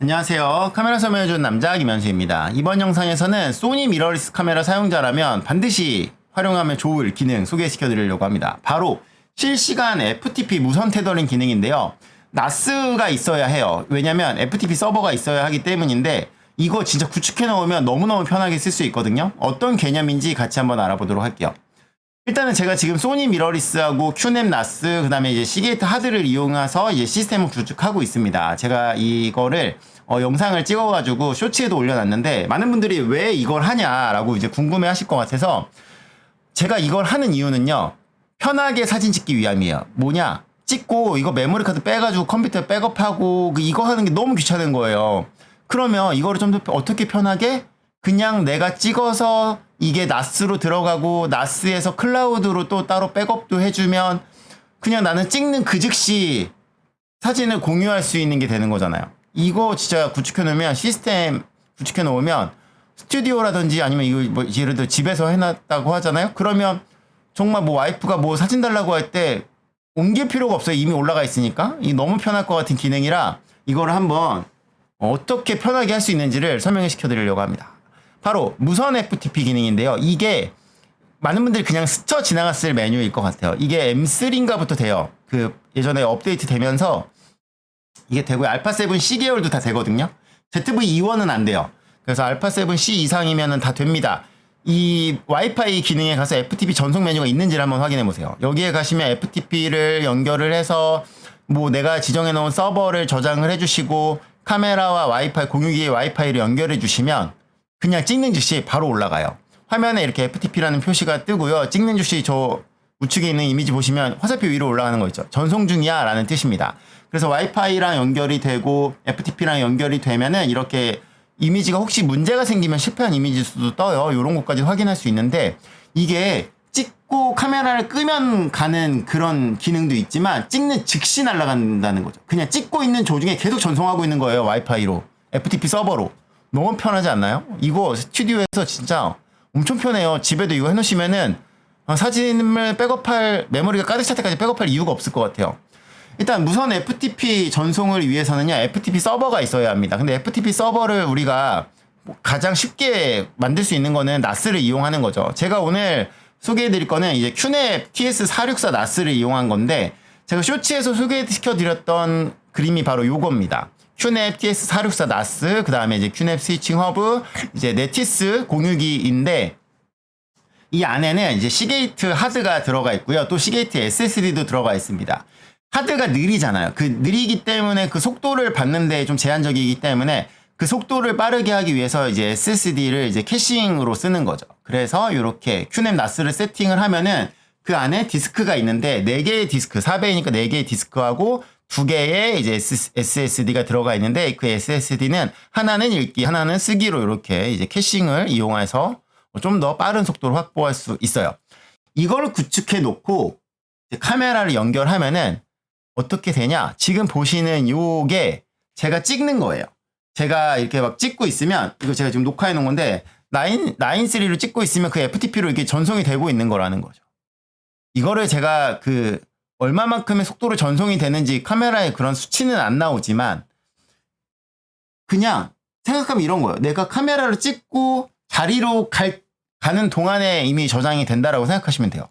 안녕하세요. 카메라 설명해준 남자 김현수입니다. 이번 영상에서는 소니 미러리스 카메라 사용자라면 반드시 활용하면 좋을 기능 소개시켜 드리려고 합니다. 바로 실시간 FTP 무선 테더링 기능인데요. 나스가 있어야 해요. 왜냐면 FTP 서버가 있어야 하기 때문인데 이거 진짜 구축해 놓으면 너무너무 편하게 쓸 수 있거든요. 어떤 개념인지 같이 한번 알아보도록 할게요. 일단은 제가 지금 소니 미러리스하고 큐넴 나스 그다음에 이제 시게이트 하드를 이용해서 이제 시스템을 구축하고 있습니다. 제가 이거를 어, 영상을 찍어가지고 쇼츠에도 올려놨는데 많은 분들이 왜 이걸 하냐라고 이제 궁금해하실 것 같아서 제가 이걸 하는 이유는요 편하게 사진 찍기 위함이에요. 뭐냐 찍고 이거 메모리 카드 빼가지고 컴퓨터에 백업하고 그 이거 하는 게 너무 귀찮은 거예요. 그러면 이거를 좀 더 어떻게 편하게 그냥 내가 찍어서 이게 나스로 들어가고 나스에서 클라우드로 또 따로 백업도 해주면 그냥 나는 찍는 그 즉시 사진을 공유할 수 있는 게 되는 거잖아요. 이거 진짜 구축해 놓으면 시스템 구축해 놓으면 스튜디오라든지 아니면 이거 뭐 예를 들어 집에서 해놨다고 하잖아요. 그러면 정말 뭐 와이프가 뭐 사진 달라고 할 때 옮길 필요가 없어요. 이미 올라가 있으니까. 이 너무 편할 것 같은 기능이라 이거를 한번 어떻게 편하게 할 수 있는지를 설명을 시켜드리려고 합니다. 바로 무선 FTP 기능인데요. 이게 많은 분들이 그냥 스쳐 지나갔을 메뉴일 것 같아요. 이게 M3인가부터 돼요. 그 예전에 업데이트 되면서 이게 되고요. 알파7 C 계열도 다 되거든요. ZV-E1은 안 돼요. 그래서 알파7 C 이상이면은 다 됩니다. 이 와이파이 기능에 가서 FTP 전송 메뉴가 있는지를 한번 확인해 보세요. 여기에 가시면 FTP를 연결을 해서 뭐 내가 지정해 놓은 서버를 저장을 해 주시고 카메라와 와이파이 공유기의 와이파이를 연결해 주시면 그냥 찍는 즉시 바로 올라가요. 화면에 이렇게 FTP라는 표시가 뜨고요. 찍는 즉시 저 우측에 있는 이미지 보시면 화살표 위로 올라가는 거 있죠. 전송 중이야 라는 뜻입니다. 그래서 와이파이랑 연결이 되고 FTP랑 연결이 되면은 이렇게 이미지가 혹시 문제가 생기면 실패한 이미지 수도 떠요. 이런 것까지 확인할 수 있는데 이게 찍고 카메라를 끄면 가는 그런 기능도 있지만 찍는 즉시 날아간다는 거죠. 그냥 찍고 있는 도중에 계속 전송하고 있는 거예요. 와이파이로. FTP 서버로. 너무 편하지 않나요? 이거 스튜디오에서 진짜 엄청 편해요. 집에도 이거 해놓으시면은 어, 사진을 백업할 메모리가 가득 찰 때까지 백업할 이유가 없을 것 같아요. 일단 무선 FTP 전송을 위해서는요 FTP 서버가 있어야 합니다. 근데 FTP 서버를 우리가 뭐 가장 쉽게 만들 수 있는 거는 나스를 이용하는 거죠. 제가 오늘 소개해드릴 거는 이제 큐넵 TS464 나스를 이용한 건데 제가 쇼츠에서 소개시켜드렸던 그림이 바로 요겁니다. 큐넵 TS464 나스 그 다음에 이제 큐넵 스위칭 허브 이제 네티스 공유기인데 이 안에는 이제 시게이트 하드가 들어가 있고요. 또 시게이트 SSD도 들어가 있습니다. 하드가 느리잖아요. 그 느리기 때문에 그 속도를 받는데 좀 제한적이기 때문에 그 속도를 빠르게 하기 위해서 이제 SSD를 이제 캐싱으로 쓰는 거죠. 그래서 이렇게 큐넴 나스를 세팅을 하면은 그 안에 디스크가 있는데 4개의 디스크, 4배이니까 4개의 디스크하고 2개의 이제 SSD가 들어가 있는데 그 SSD는 하나는 읽기, 하나는 쓰기로 이렇게 이제 캐싱을 이용해서 좀 더 빠른 속도를 확보할 수 있어요. 이걸 구축해 놓고 카메라를 연결하면은 어떻게 되냐? 지금 보시는 요게 제가 찍는 거예요. 제가 이렇게 막 찍고 있으면 이거 제가 지금 녹화해 놓은 건데 9, 9.3로 찍고 있으면 그 FTP로 이렇게 전송이 되고 있는 거라는 거죠. 이거를 제가 그 얼마만큼의 속도로 전송이 되는지 카메라에 그런 수치는 안 나오지만 그냥 생각하면 이런 거예요. 내가 카메라를 찍고 자리로 갈, 가는 동안에 이미 저장이 된다라고 생각하시면 돼요.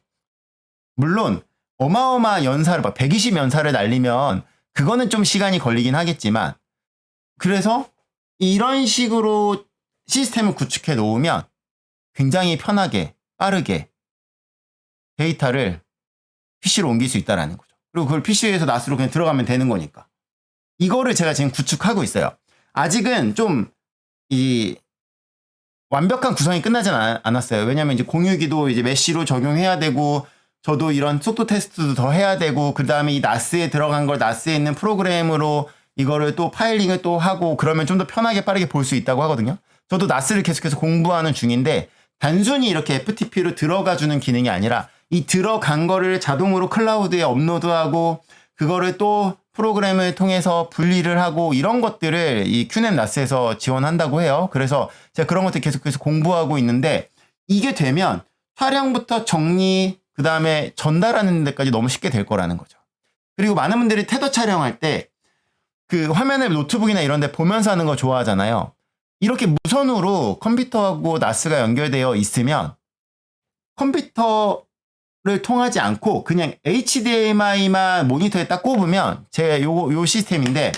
물론 어마어마 연사를 막 120 연사를 날리면 그거는 좀 시간이 걸리긴 하겠지만 그래서 이런 식으로 시스템을 구축해 놓으면 굉장히 편하게 빠르게 데이터를 PC로 옮길 수 있다라는 거죠. 그리고 그걸 PC에서 낫으로 그냥 들어가면 되는 거니까. 이거를 제가 지금 구축하고 있어요. 아직은 좀 이 완벽한 구성이 끝나진 않- 않았어요. 왜냐면 이제 공유기도 이제 메쉬로 적용해야 되고 저도 이런 속도 테스트도 더 해야 되고 그 다음에 이 나스에 들어간 걸 나스에 있는 프로그램으로 이거를 또 파일링을 또 하고 그러면 좀 더 편하게 빠르게 볼 수 있다고 하거든요. 저도 나스를 계속해서 공부하는 중인데 단순히 이렇게 FTP로 들어가 주는 기능이 아니라 이 들어간 거를 자동으로 클라우드에 업로드하고 그거를 또 프로그램을 통해서 분리를 하고 이런 것들을 이 큐넷 나스에서 지원한다고 해요. 그래서 제가 그런 것들 계속해서 공부하고 있는데 이게 되면 촬영부터 정리 그 다음에 전달하는 데까지 너무 쉽게 될 거라는 거죠. 그리고 많은 분들이 테더 촬영할 때 그 화면을 노트북이나 이런 데 보면서 하는 거 좋아하잖아요. 이렇게 무선으로 컴퓨터하고 나스가 연결되어 있으면 컴퓨터 를 통하지 않고 그냥 HDMI만 모니터에 딱 꼽으면 제가 요, 요 시스템인데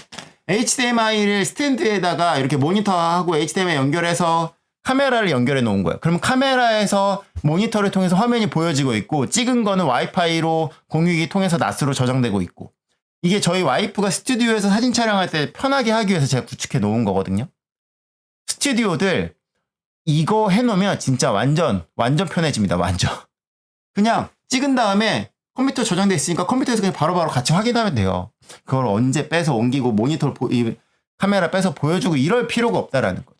HDMI를 스탠드에다가 이렇게 모니터하고 HDMI 연결해서 카메라를 연결해 놓은 거예요. 그러면 카메라에서 모니터를 통해서 화면이 보여지고 있고 찍은 거는 와이파이로 공유기 통해서 나스로 저장되고 있고 이게 저희 와이프가 스튜디오에서 사진 촬영할 때 편하게 하기 위해서 제가 구축해 놓은 거거든요. 스튜디오들 이거 해 놓으면 진짜 완전 완전 편해집니다. 완전 그냥 찍은 다음에 컴퓨터 저장돼 있으니까 컴퓨터에서 그냥 바로 바로 같이 확인하면 돼요. 그걸 언제 빼서 옮기고 모니터를 보, 이 카메라 빼서 보여주고 이럴 필요가 없다라는 거죠.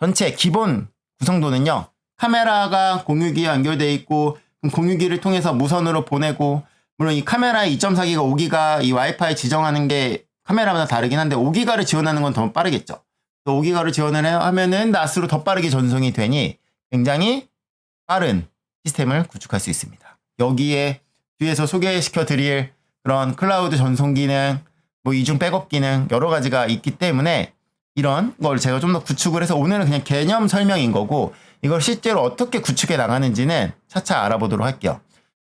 전체 기본 구성도는요. 카메라가 공유기에 연결돼 있고 공유기를 통해서 무선으로 보내고 물론 이 카메라의 2.4기가 5기가 이 와이파이 지정하는 게 카메라마다 다르긴 한데 5기가를 지원하는 건 더 빠르겠죠. 또 5기가를 지원을 해- 하면은 나스로 더 빠르게 전송이 되니 굉장히 빠른 시스템을 구축할 수 있습니다. 여기에 뒤에서 소개시켜 드릴 그런 클라우드 전송 기능, 뭐 이중 백업 기능 여러 가지가 있기 때문에 이런 걸 제가 좀 더 구축을 해서 오늘은 그냥 개념 설명인 거고 이걸 실제로 어떻게 구축해 나가는지는 차차 알아보도록 할게요.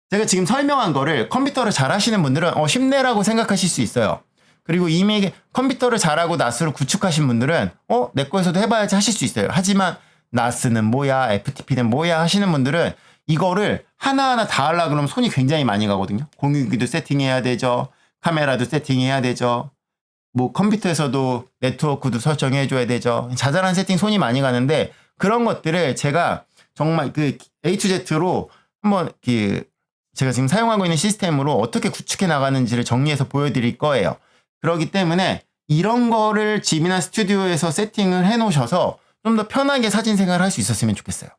제가 지금 설명한 거를 컴퓨터를 잘 하시는 분들은 어 쉽네라고 생각하실 수 있어요. 그리고 이미 컴퓨터를 잘하고 나스로 구축하신 분들은 어 내 거에서도 해봐야지 하실 수 있어요. 하지만 나스는 뭐야, FTP는 뭐야 하시는 분들은 이거를 하나하나 다 하려 그러면 손이 굉장히 많이 가거든요. 공유기도 세팅해야 되죠. 카메라도 세팅해야 되죠. 뭐 컴퓨터에서도 네트워크도 설정해 줘야 되죠. 자잘한 세팅 손이 많이 가는데 그런 것들을 제가 정말 그 A to Z로 한번 그 제가 지금 사용하고 있는 시스템으로 어떻게 구축해 나가는지를 정리해서 보여드릴 거예요. 그렇기 때문에 이런 거를 집이나 스튜디오에서 세팅을 해 놓으셔서 좀 더 편하게 사진 생활을 할 수 있었으면 좋겠어요.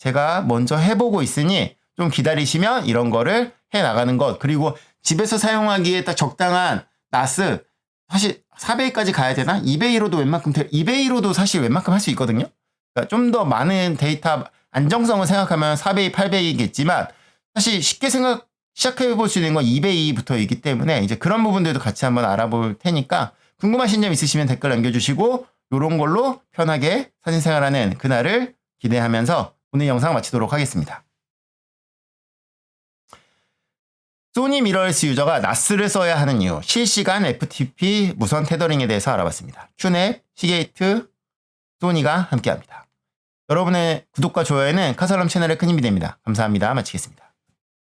제가 먼저 해보고 있으니 좀 기다리시면 이런 거를 해 나가는 것 그리고 집에서 사용하기에 딱 적당한 나스 사실 4배까지 가야 되나? 2배로도 웬만큼 2배로도 사실 웬만큼 할 수 있거든요. 그러니까 좀 더 많은 데이터 안정성을 생각하면 4배, 8배이겠지만 사실 쉽게 생각 시작해 볼 수 있는 건 2배이부터이기 때문에 이제 그런 부분들도 같이 한번 알아볼 테니까 궁금하신 점 있으시면 댓글 남겨주시고 이런 걸로 편하게 사진 생활하는 그날을 기대하면서 오늘 영상 마치도록 하겠습니다. 소니 미러리스 유저가 나스를 써야 하는 이유, 실시간 FTP 무선 테더링에 대해서 알아봤습니다. 큐넷, 시게이트, 소니가 함께합니다. 여러분의 구독과 좋아요는 카살럼 채널에 큰 힘이 됩니다. 감사합니다. 마치겠습니다.